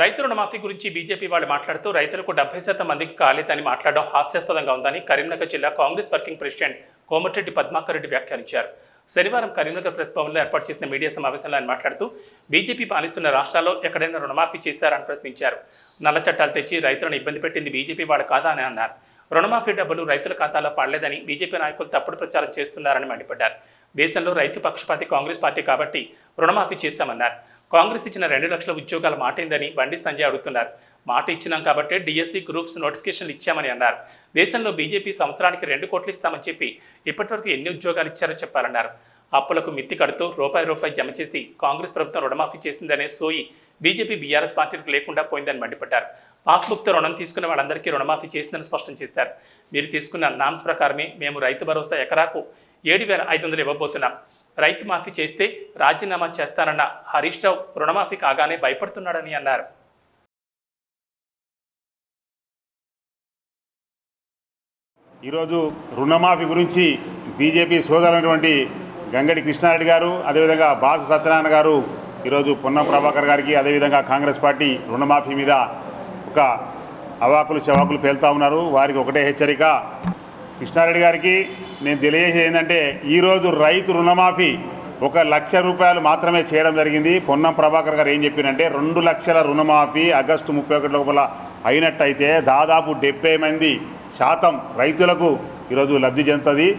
రైతు రుణమాఫీ గురించి బీజేపీ వాళ్ళు మాట్లాడుతూ రైతులకు డెబ్బై శాతం మందికి కాలేదని మాట్లాడడం హాస్యాస్పదంగా ఉందని కరీంనగర్ జిల్లా కాంగ్రెస్ వర్కింగ్ ప్రెసిడెంట్ కోమటిరెడ్డి పద్మాకర్ రెడ్డి వ్యాఖ్యానించారు. శనివారం కరీంనగర్ ప్రెస్ భవన్లో ఏర్పాటు చేసిన మీడియా సమావేశంలో ఆయన మాట్లాడుతూ బీజేపీ పాలిస్తున్న రాష్ట్రాల్లో ఎక్కడైనా రుణమాఫీ చేశారని ప్రశ్నించారు. నల్ల చట్టాలు తెచ్చి రైతులను ఇబ్బంది పెట్టింది బీజేపీ వాళ్ళు కాదా అని అన్నారు. రుణమాఫీ డబ్బులు రైతుల ఖాతాలో పడలేదని బీజేపీ నాయకులు తప్పుడు ప్రచారం చేస్తున్నారని మండిపడ్డారు. దేశంలో రైతు పక్షపాతి కాంగ్రెస్ పార్టీ కాబట్టి రుణమాఫీ చేశామన్నారు. కాంగ్రెస్ ఇచ్చిన రెండు లక్షల ఉద్యోగాల మాట ఏందని బండి సంజయ్ అడుగుతున్నారు. మాట ఇచ్చినాం కాబట్టి డిఎస్సీ గ్రూప్స్ నోటిఫికేషన్లు ఇచ్చామని అన్నారు. దేశంలో బీజేపీ సంవత్సరానికి రెండు కోట్లు ఇస్తామని చెప్పి ఇప్పటివరకు ఎన్ని ఉద్యోగాలు ఇచ్చారో చెప్పాలన్నారు. అప్పులకు మిత్తి కడుతూ రూపాయి రూపాయి జమ చేసి కాంగ్రెస్ ప్రభుత్వం రుణమాఫీ చేసిందనే సోయి బీజేపీ బీఆర్ఎస్ పార్టీలకు లేకుండా పోయిందని మండిపడ్డారు. పాస్బుక్తో రుణం తీసుకున్న వాళ్ళందరికీ రుణమాఫీ చేసిందని స్పష్టం చేశారు. మీరు తీసుకున్న నామ్స్ ప్రకారమే మేము రైతు భరోసా ఎకరాకు ఏడు వేల ఐదు వందలు ఇవ్వబోతున్నాం. రైతు మాఫీ చేస్తే రాజీనామా చేస్తానన్న హరీష్ రావు రుణమాఫీ కాగానే భయపడుతున్నాడని అన్నారు. ఈరోజు రుణమాఫీ గురించి బీజేపీ సోదరైనటువంటి గంగడి కృష్ణారెడ్డి గారు అదేవిధంగా బాస సత్యనారాయణ గారు ఈరోజు పొన్నం ప్రభాకర్ గారికి అదేవిధంగా కాంగ్రెస్ పార్టీ రుణమాఫీ మీద ఒక అవాకులు చవాకులు పేలుతూ ఉన్నారు. వారికి ఒకటే హెచ్చరిక. కృష్ణారెడ్డి గారికి నేను తెలియజేసేది ఏంటంటే ఈరోజు రైతు రుణమాఫీ ఒక లక్ష రూపాయలు మాత్రమే చేయడం జరిగింది. పొన్నం ప్రభాకర్ గారు ఏం చెప్పినంటే రెండు లక్షల రుణమాఫీ ఆగస్టు ముప్పై ఒకటి లోపల అయినట్టయితే దాదాపు డెబ్బై మంది శాతం రైతులకు ఈరోజు లబ్ధి చెందుతుంది.